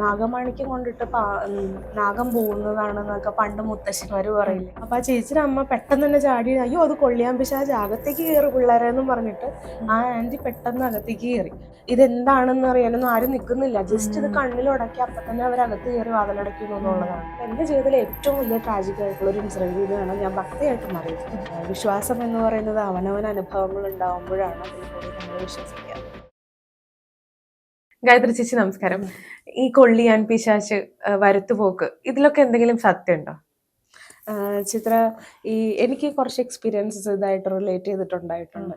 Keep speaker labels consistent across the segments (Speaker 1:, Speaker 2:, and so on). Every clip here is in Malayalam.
Speaker 1: നാഗമാണിക്യം കൊണ്ടിട്ട് പാ- നാഗം പോകുന്നതാണെന്നൊക്കെ പണ്ട് മുത്തശ്ശിമാര് പറയില്ലേ? അപ്പൊ ആ ചേച്ചിയുടെ അമ്മ പെട്ടെന്ന് തന്നെ ചാടി അയ്യോ അത് കൊള്ളിയാൻ പിശാജ് അകത്തേക്ക് കയറി പിള്ളേരെന്നും പറഞ്ഞിട്ട് ആ ആന്റി പെട്ടെന്ന് അകത്തേക്ക് കയറി ഇതെന്താണെന്ന് അറിയാനൊന്നും ആരും നിൽക്കുന്നില്ല ജസ്റ്റ് ഇത് കണ്ണിലുടക്കി അപ്പൊ തന്നെ അവർ അകത്ത് കയറി വാതിലടക്കുന്നു എന്നുള്ളതാണ് എന്റെ ജീവിതത്തിലെ ഏറ്റവും വലിയ ട്രാജിക് ആയിട്ടുള്ള ഒരു ഇൻസിഡന്റ് ഇതാണ് ഞാൻ ഭക്തിയായിട്ട് മാറിയത്. വിശ്വാസം എന്ന് പറയുന്നത് അവനവൻ അനുഭവങ്ങൾ ഉണ്ടാവുമ്പോഴാണ്. അതിൽ കൂടി നമ്മൾ വിശ്വസിക്കുക.
Speaker 2: ഗായത്രി ചേച്ചി നമസ്കാരം. ഈ കൊള്ളിയാൻ പിശാച്ച് വരത്തുപോക്ക് ഇതിലൊക്കെ എന്തെങ്കിലും സത്യമുണ്ടോ?
Speaker 1: ചിത്ര ഈ എനിക്ക് കുറച്ച് എക്സ്പീരിയൻസസ് ഇതായിട്ട് റിലേറ്റ് ചെയ്തിട്ടുണ്ടായിട്ടുണ്ട്.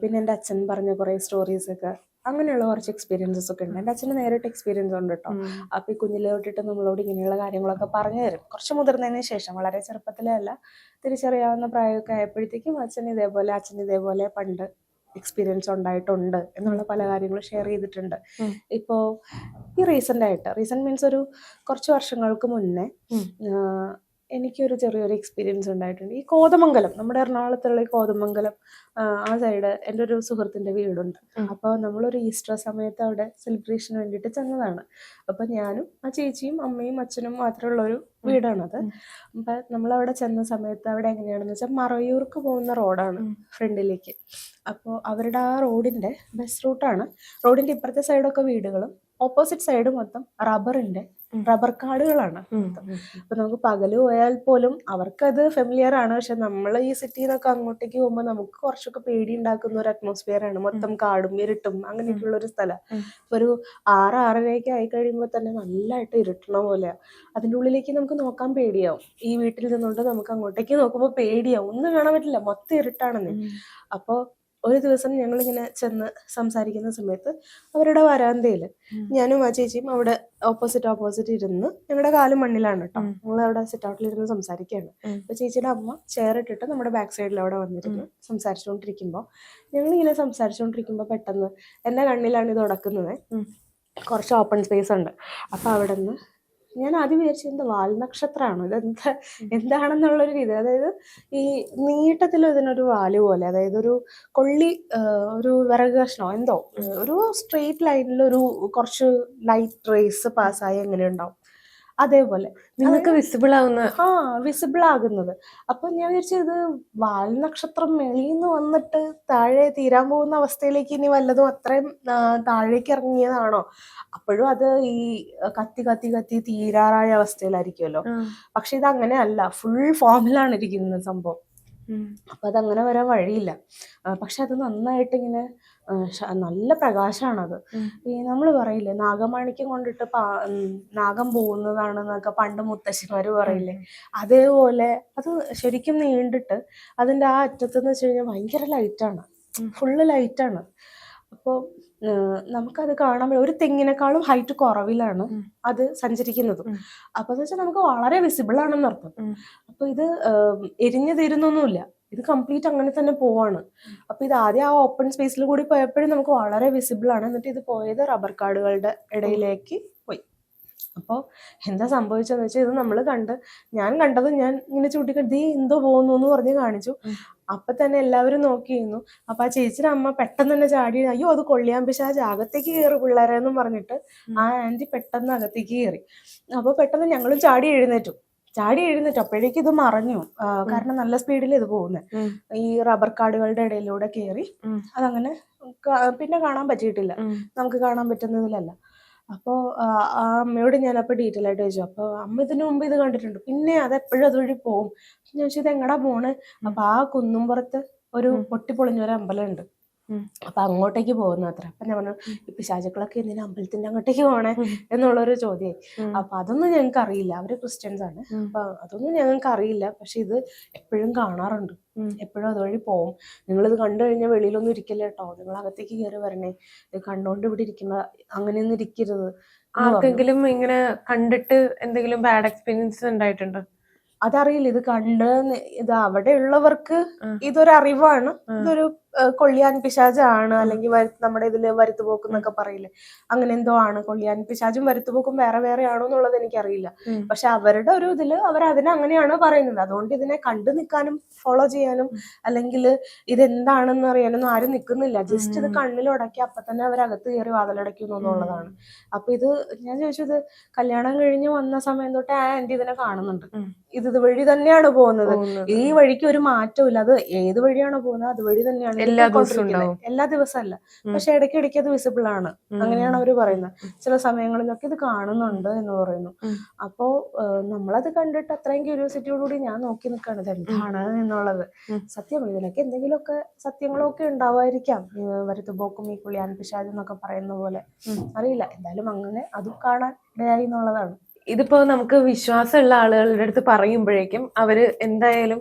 Speaker 1: പിന്നെ എന്റെ അച്ഛൻ പറഞ്ഞ കുറേ സ്റ്റോറീസ് ഒക്കെ അങ്ങനെയുള്ള കുറച്ച് എക്സ്പീരിയൻസസ് ഒക്കെ ഉണ്ട്. എന്റെ അച്ഛന് നേരിട്ട് എക്സ്പീരിയൻസ് ഉണ്ട് കേട്ടോ അപ്പൊ ഈ കുഞ്ഞിലെ തൊട്ടിട്ട് നമ്മളോട് ഇങ്ങനെയുള്ള കാര്യങ്ങളൊക്കെ പറഞ്ഞു തരും. കുറച്ച് മുതിർന്നതിന് ശേഷം വളരെ ചെറുപ്പത്തിലല്ല തിരിച്ചറിയാവുന്ന പ്രായമൊക്കെ ആയപ്പോഴത്തേക്കും അച്ഛൻ ഇതേപോലെ അച്ഛൻ ഇതേപോലെ പണ്ട് എക്സ്പീരിയൻസ് ഉണ്ടായിട്ടുണ്ട് എന്നുള്ള പല കാര്യങ്ങളും ഷെയർ ചെയ്തിട്ടുണ്ട്.
Speaker 2: ഇപ്പോൾ
Speaker 1: ഇപ്പോ ഈ റീസെന്റ് ആയിട്ട് റീസെന്റ് മീൻസ് ഒരു കുറച്ച് വർഷങ്ങൾക്ക് മുന്നേ എനിക്കൊരു ചെറിയൊരു എക്സ്പീരിയൻസ് ഉണ്ടായിട്ടുണ്ട്. ഈ കോതമംഗലം നമ്മുടെ എറണാകുളത്തുള്ള ഈ കോതമംഗലം ആ സൈഡ് എന്റെ ഒരു സുഹൃത്തിന്റെ വീടുണ്ട്. അപ്പോൾ നമ്മളൊരു ഈസ്റ്റർ സമയത്ത് അവിടെ സെലിബ്രേഷന് വേണ്ടിയിട്ട് ചെന്നതാണ്. അപ്പോൾ ഞാനും ആ ചേച്ചിയും അമ്മയും അച്ഛനും മാത്രമുള്ള ഒരു വീടാണത്. അപ്പം നമ്മളവിടെ ചെന്ന സമയത്ത് അവിടെ എങ്ങനെയാണെന്ന് വെച്ചാൽ മറയൂർക്ക് പോകുന്ന റോഡാണ്. ഫ്രണ്ടിലേക്ക്. അപ്പോൾ അവരുടെ ആ റോഡിന്റെ ബസ് റൂട്ടാണ് റോഡിന്റെ ഇപ്പുറത്തെ സൈഡൊക്കെ വീടുകളും ഓപ്പോസിറ്റ് സൈഡ് മൊത്തം റബ്ബറിന്റെ. റബ്ബർ കാടുകളാണ് അപ്പൊ നമുക്ക് പകൽ പോയാൽ പോലും അവർക്കത് ഫെമിലിയർ ആണ്. പക്ഷെ നമ്മൾ ഈ സിറ്റിയിൽ നിന്നൊക്കെ അങ്ങോട്ടേക്ക് പോകുമ്പോൾ നമുക്ക് കുറച്ചൊക്കെ പേടി ഉണ്ടാക്കുന്ന ഒരു അറ്റ്മോസ്ഫിയർ ആണ്. മൊത്തം കാടും ഇരുട്ടും അങ്ങനെയൊക്കെയുള്ള ഒരു സ്ഥലം. ഒരു ആറ് ആറരയൊക്കെ ആയി കഴിയുമ്പോൾ തന്നെ നല്ലതായിട്ട് ഇരുട്ടണ പോലെയാ. അതിന്റെ ഉള്ളിലേക്ക് നമുക്ക് നോക്കാൻ പേടിയാവും. ഈ വീട്ടിൽ നിന്നുകൊണ്ട് നമുക്ക് അങ്ങോട്ടേക്ക് നോക്കുമ്പോൾ പേടിയാവും. ഒന്നും കാണാൻ പറ്റില്ല. മൊത്തം ഇരുട്ടാണെന്ന്. അപ്പോൾ ഒരു ദിവസം ഞങ്ങളിങ്ങനെ ചെന്ന് സംസാരിക്കുന്ന സമയത്ത് അവരുടെ വരാന്തയിൽ ഞാനും ആ ചേച്ചിയും അവിടെ ഓപ്പോസിറ്റ് ഓപ്പോസിറ്റ് ഇരുന്ന് ഞങ്ങളുടെ കാൽ മണ്ണിലാണ് കേട്ടോ. ഞങ്ങൾ അവിടെ സിറ്റ് ഔട്ടിൽ ഇരുന്ന് സംസാരിക്കുകയാണ്. അപ്പൊ ചേച്ചിയുടെ അമ്മ ചെയർ ഇട്ടിട്ട് നമ്മുടെ ബാക്ക് സൈഡിൽ അവിടെ വന്നിരുന്നു സംസാരിച്ചുകൊണ്ടിരിക്കുമ്പോൾ ഞങ്ങൾ ഇങ്ങനെ സംസാരിച്ചുകൊണ്ടിരിക്കുമ്പോൾ പെട്ടെന്ന് എന്റെ കണ്ണിലാണ് ഇത് ഉടക്കുന്നത്. കുറച്ച് ഓപ്പൺ സ്പേസ് ഉണ്ട്. അപ്പൊ അവിടെ നിന്ന് ഞാൻ ആദ്യം വിചാരിച്ചത് എന്ത് വാൽനക്ഷത്രമാണോ ഇതെന്താ എന്താണെന്നുള്ളൊരു രീതി. അതായത് ഈ നീട്ടത്തിൽ ഇതിനൊരു വാൽ പോലെ അതായത് ഒരു കൊള്ളി ഒരു വിറക് കഷ്ണോ എന്തോ ഒരു സ്ട്രെയിറ്റ് ലൈനിൽ ഒരു കുറച്ച് ലൈറ്റ് റേസ് പാസ്സായി എങ്ങനെ ഉണ്ടാവും അതേപോലെ.
Speaker 2: നിങ്ങൾക്ക് വിസിബിൾ ആവുന്ന
Speaker 1: ആ വിസിബിൾ ആകുന്നത്. അപ്പൊ ഞാൻ വിചാരിച്ചത് ഇത് വാൽനക്ഷത്രം മെളിന്ന് വന്നിട്ട് താഴെ തീരാൻ പോകുന്ന അവസ്ഥയിലേക്ക് ഇനി വല്ലതും അത്രയും താഴേക്ക് ഇറങ്ങിയതാണോ? അപ്പോഴും അത് ഈ കത്തി കത്തി കത്തി തീരാറായ അവസ്ഥയിലായിരിക്കുമല്ലോ. പക്ഷെ ഇത് അങ്ങനെ അല്ല ഫുൾ ഫോമിലാണ് ഇരിക്കുന്നത് സംഭവം. അപ്പൊ അതങ്ങനെ വരാൻ വഴിയില്ല. പക്ഷെ അത് നന്നായിട്ട് ഇങ്ങനെ നല്ല പ്രകാശമാണത്. ഈ നമ്മൾ പറയില്ലേ നാഗമാണിക്യം കൊണ്ടിട്ട് പാ- നാഗം പോകുന്നതാണെന്നൊക്കെ പണ്ട് മുത്തശ്ശിമാര് പറയില്ലേ? അതേപോലെ അത് ശരിക്കും നീണ്ടിട്ട് അതിന്റെ ആ അറ്റത്തെന്ന് വെച്ച് കഴിഞ്ഞാൽ ഭയങ്കര ലൈറ്റാണ്. ഫുള്ള് ലൈറ്റാണ് അപ്പോൾ നമുക്കത് കാണാൻ. ഒരു തെങ്ങിനേക്കാളും ഹൈറ്റ് കുറവിലാണ് അത് സഞ്ചരിക്കുന്നത്. അപ്പൊ എന്ന് വെച്ചാൽ നമുക്ക് വളരെ വിസിബിൾ ആണെന്ന് അർത്ഥം. അപ്പൊ ഇത് എരിഞ്ഞു തീരുന്നൊന്നുമില്ല. ഇത് കംപ്ലീറ്റ് അങ്ങനെ തന്നെ പോവാണ്. അപ്പൊ ഇത് ആദ്യം ആ ഓപ്പൺ സ്പേസിൽ കൂടി പോയപ്പോഴും നമുക്ക് വളരെ വിസിബിൾ ആണ്. എന്നിട്ട് ഇത് പോയത് റബ്ബർ കാർഡുകളുടെ ഇടയിലേക്ക് പോയി. അപ്പോൾ എന്താ സംഭവിച്ചതെന്ന് വെച്ചാൽ ഇത് നമ്മൾ കണ്ട് ഞാൻ കണ്ടത് ഞാൻ ഇങ്ങനെ ചൂണ്ടിക്കണ്ട് ദേ എന്തോ പോകുന്നു എന്ന് പറഞ്ഞ് കാണിച്ചു. അപ്പൊ തന്നെ എല്ലാവരും നോക്കിയിരുന്നു. അപ്പൊ ആ ചേച്ചിയുടെ അമ്മ പെട്ടെന്ന് തന്നെ ചാടി അയ്യോ അത് കൊള്ളിയാൻ പിശാജ് അകത്തേക്ക് കയറി പിള്ളേരെന്നും പറഞ്ഞിട്ട് ആ ആന്റി പെട്ടെന്ന് അകത്തേക്ക് കയറി അപ്പൊ പെട്ടെന്ന് ഞങ്ങളും ചാടി എഴുന്നേറ്റു. ചാടി എഴുന്നേറ്റു. അപ്പോഴേക്കും ഇത് മറഞ്ഞു. കാരണം നല്ല സ്പീഡിൽ ഇത് പോകുന്നത് ഈ റബ്ബർ കാർഡുകളുടെ ഇടയിലൂടെ കയറി. അതങ്ങനെ പിന്നെ കാണാൻ പറ്റിയിട്ടില്ല. നമുക്ക് കാണാൻ പറ്റുന്നതിലല്ല. അപ്പോൾ ആ അമ്മയോട് ഞാൻ അപ്പോൾ ഡീറ്റെയിൽ ആയിട്ട് ചോദിച്ചു. അപ്പോൾ അമ്മ ഇതിനു മുമ്പ് ഇത് കണ്ടിട്ടുണ്ട്. പിന്നെ അത് എപ്പോഴും അതുവഴി പോകും. ഞാൻ ചോദിച്ചത് ഇത് എങ്ങടാ പോണ്? അപ്പൊ ആ കുന്നുംപുറത്ത് ഒരു പൊട്ടിപ്പൊളിഞ്ഞൊരു അമ്പലമുണ്ട്. അപ്പൊ അങ്ങോട്ടേക്ക് പോകുന്ന അത്ര അപ്പൊ ഞാൻ പറഞ്ഞു ഈ പിശാചുക്കളൊക്കെ എന്തിനാ അമ്പലത്തിന്റെ അങ്ങോട്ടേക്ക് പോണേ. എന്നുള്ളൊരു ചോദ്യമായി.
Speaker 2: ഉം.
Speaker 1: അപ്പൊ അതൊന്നും ഞങ്ങൾക്ക് അറിയില്ല. അവർ ക്രിസ്ത്യൻസ് ആണ്. അപ്പൊ അതൊന്നും ഞങ്ങൾക്ക് അറിയില്ല. പക്ഷെ ഇത് എപ്പോഴും കാണാറുണ്ട്. എപ്പോഴും അതുവഴി പോവും. നിങ്ങൾ ഇത് കണ്ടു കഴിഞ്ഞാൽ വെളിയിലൊന്നും ഇരിക്കില്ല കേട്ടോ? നിങ്ങൾ അകത്തേക്ക് കയറി വരണേ. ഇത് കണ്ടോണ്ട് ഇവിടെ ഇരിക്കുന്ന അങ്ങനെയൊന്നും ഇരിക്കരുത്
Speaker 2: ആർക്കെങ്കിലും ഇങ്ങനെ കണ്ടിട്ട് എന്തെങ്കിലും ബാഡ് എക്സ്പീരിയൻസ് ഉണ്ടായിട്ടുണ്ടോ?
Speaker 1: അതറിയില്ല. ഇത് കണ്ട് ഇത് അവിടെ ഉള്ളവർക്ക്
Speaker 2: ഉം.
Speaker 1: ഇതൊരു അറിവാണ് ഇതൊരു കൊള്ളിയാൻ പിശാചാണ് അല്ലെങ്കിൽ നമ്മുടെ ഇതിൽ വരുത്തുപോക്ക് എന്നൊക്കെ പറയില്ലേ? അങ്ങനെ എന്തോ ആണ് കൊള്ളിയാൻ പിശാചും വരുത്തുപോക്കും വേറെ വേറെ ആണോ എന്നുള്ളത് എനിക്കറിയില്ല.
Speaker 2: അറിയില്ല
Speaker 1: പക്ഷെ അവരുടെ ഒരു ഇതിൽ അവർ അതിനെ അങ്ങനെയാണ് പറയുന്നത്. അതുകൊണ്ട് ഇതിനെ കണ്ടു നിൽക്കാനും ഫോളോ ചെയ്യാനും അല്ലെങ്കിൽ ഇതെന്താണെന്ന് അറിയാനൊന്നും ആരും നിൽക്കുന്നില്ല. ജസ്റ്റ് ഇത് കണ്ണിലുടക്കി അപ്പൊ തന്നെ അവർ അകത്ത് കയറി വാതിലടയ്ക്കുന്നു എന്നുള്ളതാണ്. അപ്പൊ ഇത് ഞാൻ ചോദിച്ചത് കല്യാണം കഴിഞ്ഞ് വന്ന സമയം തൊട്ട് ആ ആന്റി ഇതിനെ കാണുന്നുണ്ട്. ഇത് വഴി തന്നെയാണ് പോകുന്നത്. ഈ വഴിക്ക് ഒരു മാറ്റവും ഇല്ല. അത് ഏത് വഴിയാണോ പോകുന്നത് അതുവഴി തന്നെയാണ്
Speaker 2: എല്ലാ ദിവസവും
Speaker 1: പോയിക്കൊണ്ടിരിക്കുന്നത്. എല്ലാ ദിവസവും അല്ല പക്ഷെ ഇടയ്ക്ക് ഇടയ്ക്ക് അത് വിസിബിൾ ആണ്. അങ്ങനെയാണ് അവർ പറയുന്നത്. ചില സമയങ്ങളിലൊക്കെ ഇത് കാണുന്നുണ്ട് എന്ന് പറയുന്നു. അപ്പോ നമ്മളത് കണ്ടിട്ട് അത്രയും ക്യൂരിയോസിറ്റിയോടുകൂടി ഞാൻ നോക്കി നിൽക്കുകയാണ് ഇത് എന്താണ് എന്നുള്ളത്. സത്യം ഇതിനൊക്കെ എന്തെങ്കിലുമൊക്കെ സത്യങ്ങളൊക്കെ ഉണ്ടാവായിരിക്കാം വരുത്തുപോക്കും ഈ കുളിയാൻ പിശാജ് എന്നൊക്കെ പറയുന്ന പോലെ. അറിയില്ല. എന്തായാലും അങ്ങനെ അതും കാണാൻ ഇടയായി എന്നുള്ളതാണ്.
Speaker 2: ഇതിപ്പോ നമുക്ക് വിശ്വാസമുള്ള ആളുകളുടെ അടുത്ത് പറയുമ്പോഴേക്കും അവർ എന്തായാലും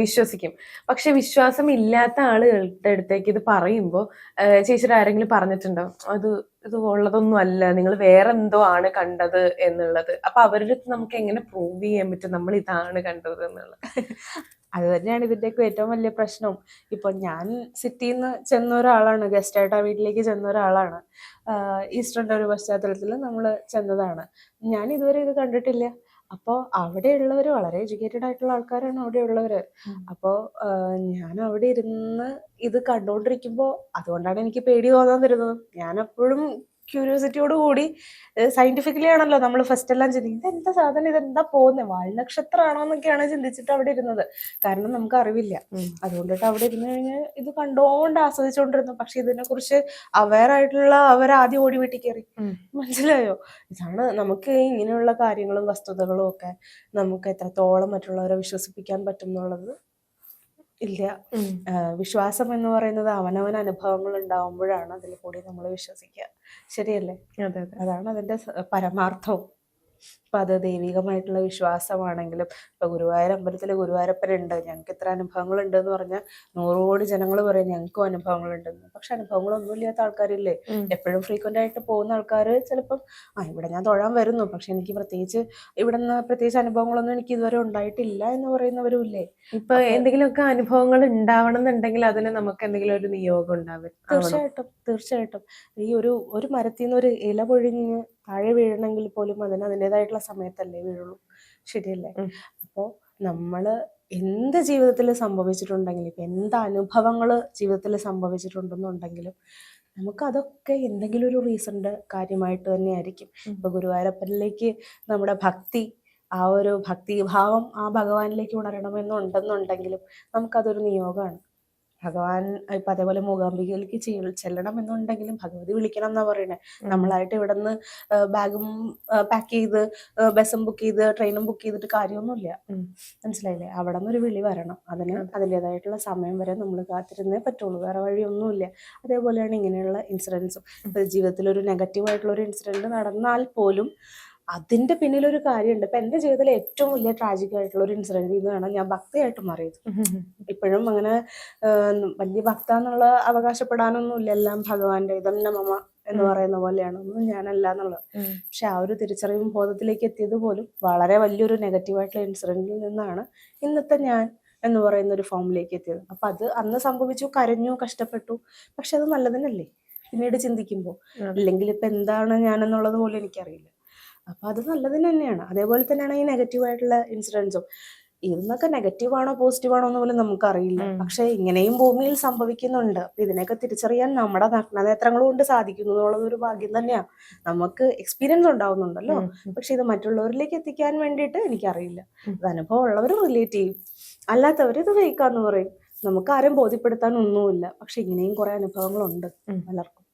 Speaker 2: വിശ്വസിക്കും. പക്ഷെ വിശ്വാസം ഇല്ലാത്ത ആളുകളുടെ അടുത്തേക്ക് ഇത് പറയുമ്പോൾ ചേച്ചിയുടെ ആരെങ്കിലും പറഞ്ഞിട്ടുണ്ടോ? അത് ഇത് ഉള്ളതൊന്നും അല്ല നിങ്ങൾ വേറെ എന്തോ ആണ് കണ്ടത് എന്നുള്ളത്. അപ്പൊ അവരുടെ അടുത്ത് നമുക്ക് എങ്ങനെ പ്രൂവ് ചെയ്യാൻ പറ്റും? നമ്മൾ ഇതാണ് കണ്ടത് എന്നുള്ളത്.
Speaker 1: അത് തന്നെയാണ് ഇതിന്റെയൊക്കെ ഏറ്റവും വലിയ പ്രശ്നം. ഇപ്പൊ ഞാൻ സിറ്റിയിൽ നിന്ന് ചെന്ന ഒരാളാണ് ഗസ്റ്റ് ആയിട്ട് ആ വീട്ടിലേക്ക് ചെന്ന ഒരാളാണ്. ഈസ്റ്ററിന്റെ ഒരു പശ്ചാത്തലത്തിൽ നമ്മൾ ചെന്നതാണ്. ഞാൻ ഇതുവരെ ഇത് കണ്ടിട്ടില്ല. അപ്പോൾ അവിടെയുള്ളവർ വളരെ എഡ്യൂക്കേറ്റഡ് ആയിട്ടുള്ള ആൾക്കാരാണ്
Speaker 2: അവിടെയുള്ളവർ.
Speaker 1: അപ്പോൾ ഞാൻ അവിടെ ഇരുന്ന് ഇത് കണ്ടുകൊണ്ടിരിക്കുമ്പോൾ അതുകൊണ്ടാണ് എനിക്ക് പേടി തോന്നാൻ തരുന്നത് ഞാൻ എപ്പോഴും ക്യൂരിയോസിറ്റിയോട് കൂടി സയന്റിഫിക്കലി ആണല്ലോ നമ്മൾ ഫസ്റ്റ് എല്ലാം ചിന്തിക്കുന്നത് ഇതെന്താ സാധനം? ഇതെന്താ പോകുന്നത് വാൽനക്ഷത്രമാണോ എന്നൊക്കെയാണ് ചിന്തിച്ചിട്ട് അവിടെ ഇരുന്നത്. കാരണം നമുക്ക് അറിവില്ല. അതുകൊണ്ടിട്ട് അവിടെ ഇരുന്ന് കഴിഞ്ഞ് ഇത് കണ്ടോണ്ട് ആസ്വദിച്ചുകൊണ്ടിരുന്നു പക്ഷെ ഇതിനെ കുറിച്ച് അവയർ ആയിട്ടുള്ള അവർ ആദ്യം ഓടി വീട്ടിൽ കയറി. മനസ്സിലായോ? ഇതാണ് നമുക്ക് ഇങ്ങനെയുള്ള കാര്യങ്ങളും വസ്തുതകളും ഒക്കെ നമുക്ക് എത്രത്തോളം മറ്റുള്ളവരെ വിശ്വസിപ്പിക്കാൻ പറ്റും എന്നുള്ളത്. ഇല്ല. വിശ്വാസം എന്ന് പറയുന്നത് അവനവൻ അനുഭവങ്ങൾ ഉണ്ടാവുമ്പോഴാണ് അതിൽ കൂടി നമ്മൾ വിശ്വസിക്കുക. ശരിയല്ലേ?
Speaker 2: അതെ അതെ.
Speaker 1: അതാണ് അതിന്റെ പരമാർത്ഥവും. അപ്പൊ അത് ദൈവികമായിട്ടുള്ള വിശ്വാസമാണെങ്കിലും ഇപ്പൊ ഗുരുവായൂർ അമ്പലത്തിലെ ഗുരുവായൂരപ്പനുണ്ട്. ഞങ്ങൾക്ക് ഇത്ര അനുഭവങ്ങൾ ഉണ്ട് എന്ന് പറഞ്ഞാൽ നൂറുകോടി ജനങ്ങൾ പറയും ഞങ്ങൾക്കും അനുഭവങ്ങൾ ഉണ്ടെന്ന് പക്ഷെ അനുഭവങ്ങളൊന്നും ഇല്ലാത്ത ആൾക്കാരില്ലേ? എപ്പോഴും ഫ്രീക്വന്റ് ആയിട്ട് പോകുന്ന ആൾക്കാർ ചിലപ്പം ആ ഇവിടെ ഞാൻ തൊഴാൻ വരുന്നു. പക്ഷെ എനിക്ക് പ്രത്യേകിച്ച് ഇവിടെ നിന്ന് പ്രത്യേകിച്ച് അനുഭവങ്ങളൊന്നും എനിക്ക് ഇതുവരെ ഉണ്ടായിട്ടില്ല എന്ന് പറയുന്നവരും ഇല്ലേ
Speaker 2: ഇപ്പൊ എന്തെങ്കിലുമൊക്കെ അനുഭവങ്ങൾ ഉണ്ടാവണം എന്നുണ്ടെങ്കിൽ അതിന് നമുക്ക് എന്തെങ്കിലും ഒരു നിയോഗം ഉണ്ടാവും.
Speaker 1: തീർച്ചയായിട്ടും തീർച്ചയായിട്ടും. ഈ ഒരു ഒരു മരത്തിൽ നിന്ന് ഒരു ഇല പൊഴിഞ്ഞ് താഴെ വീഴണമെങ്കിൽ പോലും അതിന് അതിന്റെതായിട്ടുള്ള സമയത്തല്ലേ വീഴുള്ളൂ. ശരിയല്ലേ. അപ്പോൾ നമ്മൾ എന്ത് ജീവിതത്തിൽ സംഭവിച്ചിട്ടുണ്ടെങ്കിലും ഇപ്പം എന്ത് അനുഭവങ്ങൾ ജീവിതത്തിൽ സംഭവിച്ചിട്ടുണ്ടെന്നുണ്ടെങ്കിലും നമുക്കതൊക്കെ എന്തെങ്കിലും ഒരു റീസണിന്റെ കാര്യമായിട്ട് തന്നെയായിരിക്കും.
Speaker 2: ആയിരിക്കും
Speaker 1: ഇപ്പൊ ഗുരുവായൂരപ്പനിലേക്ക് നമ്മുടെ ഭക്തി ആ ഒരു ഭക്തിഭാവം ആ ഭഗവാനിലേക്ക് ഉണരണമെന്നുണ്ടെന്നുണ്ടെങ്കിലും നമുക്കതൊരു നിയോഗമാണ്. ഭഗവാൻ ഇപ്പൊ അതേപോലെ മൂകാംബികയിലേക്ക് ചെല്ലണം എന്നുണ്ടെങ്കിലും ഭഗവതി വിളിക്കണം എന്നാ പറയുന്നത് നമ്മളായിട്ട് ഇവിടെ നിന്ന് ബാഗും പാക്ക് ചെയ്ത് ബസ്സും ബുക്ക് ചെയ്ത് ട്രെയിനും ബുക്ക് ചെയ്തിട്ട് കാര്യമൊന്നുമില്ല. മനസ്സിലായില്ലേ? അവിടെ നിന്ന് ഒരു വിളി വരണം. അതിന് അതിന്റെതായിട്ടുള്ള സമയം വരെ നമ്മൾ കാത്തിരുന്നേ പറ്റുള്ളൂ. വേറെ വഴിയൊന്നുമില്ല. അതേപോലെയാണ് ഇങ്ങനെയുള്ള ഇൻസിഡൻസും ഇപ്പൊ ജീവിതത്തിൽ ഒരു നെഗറ്റീവ് ആയിട്ടുള്ള ഒരു ഇൻസിഡന്റ് നടന്നാൽ പോലും അതിന്റെ പിന്നിലൊരു കാര്യമുണ്ട്. ഇപ്പൊ എന്റെ ജീവിതത്തിലെ ഏറ്റവും വലിയ ട്രാജിക് ആയിട്ടുള്ള ഒരു ഇൻസിഡന്റ് ഇതാണ് ഞാൻ ഭക്തയായിട്ട് മാറിയത്. ഇപ്പോഴും അങ്ങനെ വലിയ ഭക്ത എന്നുള്ള അവകാശപ്പെടാനൊന്നുമില്ല എല്ലാം ഭഗവാന്റെ ഇതം മമ എന്ന് പറയുന്ന പോലെയാണ്. ഒന്നും ഞാനല്ല എന്നുള്ളത്. പക്ഷെ ആ ഒരു തിരിച്ചറിവും ബോധത്തിലേക്ക് എത്തിയത് പോലും വളരെ വലിയൊരു നെഗറ്റീവായിട്ടുള്ള ഇൻസിഡന്റിൽ നിന്നാണ് ഇന്നത്തെ ഞാൻ എന്ന് പറയുന്ന ഒരു ഫോമിലേക്ക് എത്തിയത്. അപ്പൊ അത് അന്ന് സംഭവിച്ചു കരഞ്ഞു കഷ്ടപ്പെട്ടു. പക്ഷെ അത് നല്ലതിനല്ലേ? പിന്നീട് ചിന്തിക്കുമ്പോൾ അല്ലെങ്കിൽ ഇപ്പൊ എന്താണ് ഞാൻ എന്നുള്ളത് പോലും എനിക്കറിയില്ല. അപ്പൊ അത് നല്ലതിന് തന്നെയാണ്. അതേപോലെ തന്നെയാണ് ഈ നെഗറ്റീവ് ആയിട്ടുള്ള ഇൻസിഡൻസും ഇന്നൊക്കെ നെഗറ്റീവ് ആണോ പോസിറ്റീവ് ആണോ എന്ന് പോലും നമുക്കറിയില്ല. പക്ഷെ ഇങ്ങനെയും ഭൂമിയിൽ സംഭവിക്കുന്നുണ്ട്. അപ്പൊ ഇതിനെയൊക്കെ തിരിച്ചറിയാൻ നമ്മുടെ നഗ്നനേത്രങ്ങൾ കൊണ്ട് സാധിക്കുന്നു എന്നുള്ളത് ഒരു ഭാഗ്യം തന്നെയാണ് നമുക്ക് എക്സ്പീരിയൻസ് ഉണ്ടാവുന്നുണ്ടല്ലോ. പക്ഷെ ഇത് മറ്റുള്ളവരിലേക്ക് എത്തിക്കാൻ വേണ്ടിയിട്ട് എനിക്കറിയില്ല. ഇത് അനുഭവം ഉള്ളവർ റിലേറ്റ് ചെയ്യും അല്ലാത്തവർ ഇത് ഫേക്കാന്ന് പറയും. നമുക്ക് ആരും ബോധ്യപ്പെടുത്താൻ ഒന്നുമില്ല. പക്ഷെ ഇങ്ങനെയും കുറെ അനുഭവങ്ങളുണ്ട്. പലർക്കും.